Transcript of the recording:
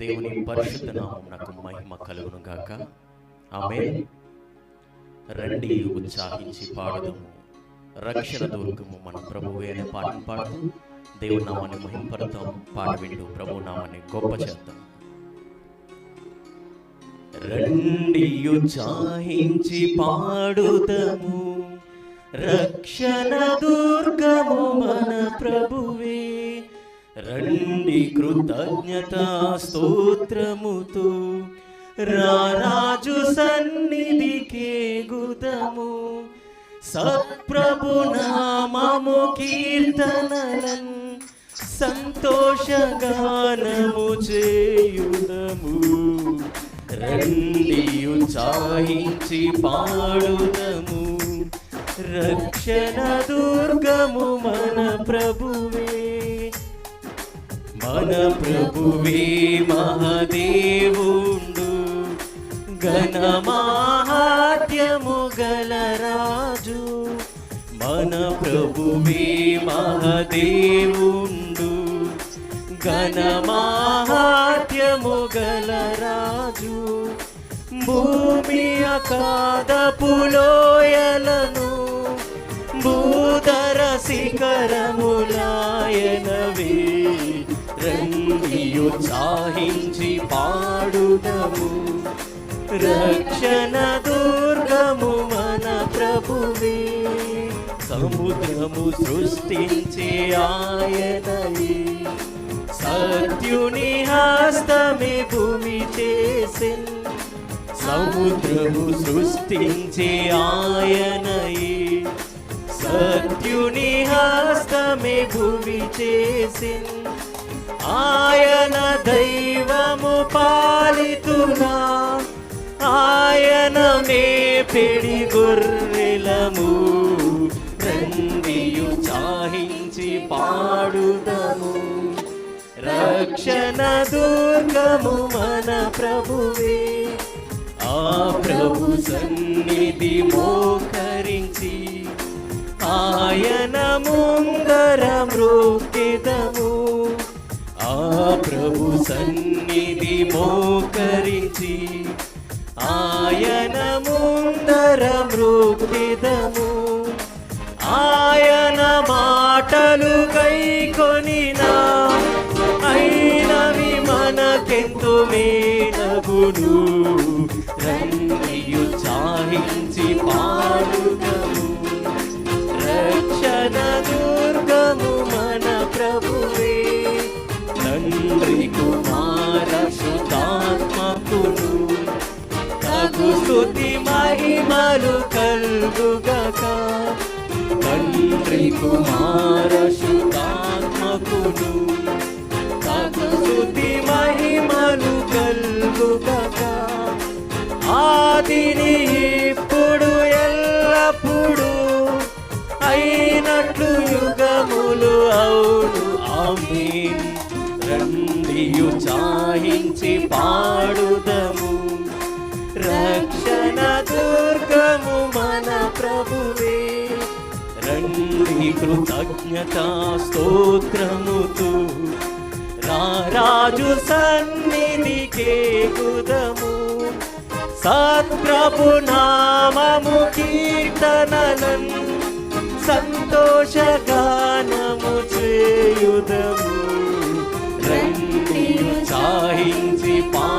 దేవుని పరిశుద్ధ నామమునకు మహిమ కలుగును గాక. ఆమె రండి ఉత్సాహించి పాడుదాము. రక్షణ దుర్గము మన ప్రభువే అనే పాటను పాడుతూ దేవుని నామాన్ని మహింపడతాం పాట వింటూ ప్రభు నామాన్ని గొప్ప చేద్దాం రండి ఉత్సాహించి పాడుదము రక్షణ దుర్గము మన ప్రభువే రండి కృతజ్ఞత స్తోత్రముతో రారాజు సన్నిధికే గుదము. సత్ప్రభు కీర్తనలన్ సంతోషగానము చేయుదము. రండి ఉత్సాహించి పాడుదము. రక్షణ దుర్గము మన ప్రభువే. మన ప్రభువే మహదేవుండు. ఘనమాహాత్యము గలరాజు మన ప్రభువే మహదేవుండు. ఘనమాహాత్యము గలరాజు భూమి అకాదపులోయలను భూధర శిఖరములాయనవే. రంగియు చాహించి పాడుదము. రక్షణ దుర్గము మన ప్రభువే. సముద్రము సృష్టించే ఆయనయే. సత్యుని హస్తమే భూమి చేసిన్ సముద్రము సృష్టించే ఆయనయే. సత్యుని హస్తమే భూమి చేసిన్ ఆయన దైవము పాలితునా? ఆయన మేపిడి గొర్రెలము రండియు చాహించి పాడుదము. రక్షణ దుర్గము మన ప్రభువే. ఆ ప్రభు సన్నిధి మోకరించి ఆయన ముందర మృక్కిదము ప్రభు సన్నిధి మోకరించి ఆయన ముందర మృక్కిదము ఆయన మాటలు కైకొనినా అయినవి మనకెందు మేనగుడు రంగియు స్థుతి మహిమలు కల్గుగక. తండ్రి కుమార సుతాత్మకును తగు స్తుతి మహిమలు కల్గుగక. ఆదిని ఇప్పుడు ఎల్లప్పుడు అయినట్లు యుగములు అవును. ఆమె రండియు చాహించి పాడుదము. రక్షణ దుర్గము మన ప్రభువే. రండి కృతజ్ఞత స్తోత్రముతు. రారాజు సన్నిధికే గుదము సత్ప్రభు నామము కీర్తనలన్ సంతోషగానము చేయుదము. రండి సాహించి పా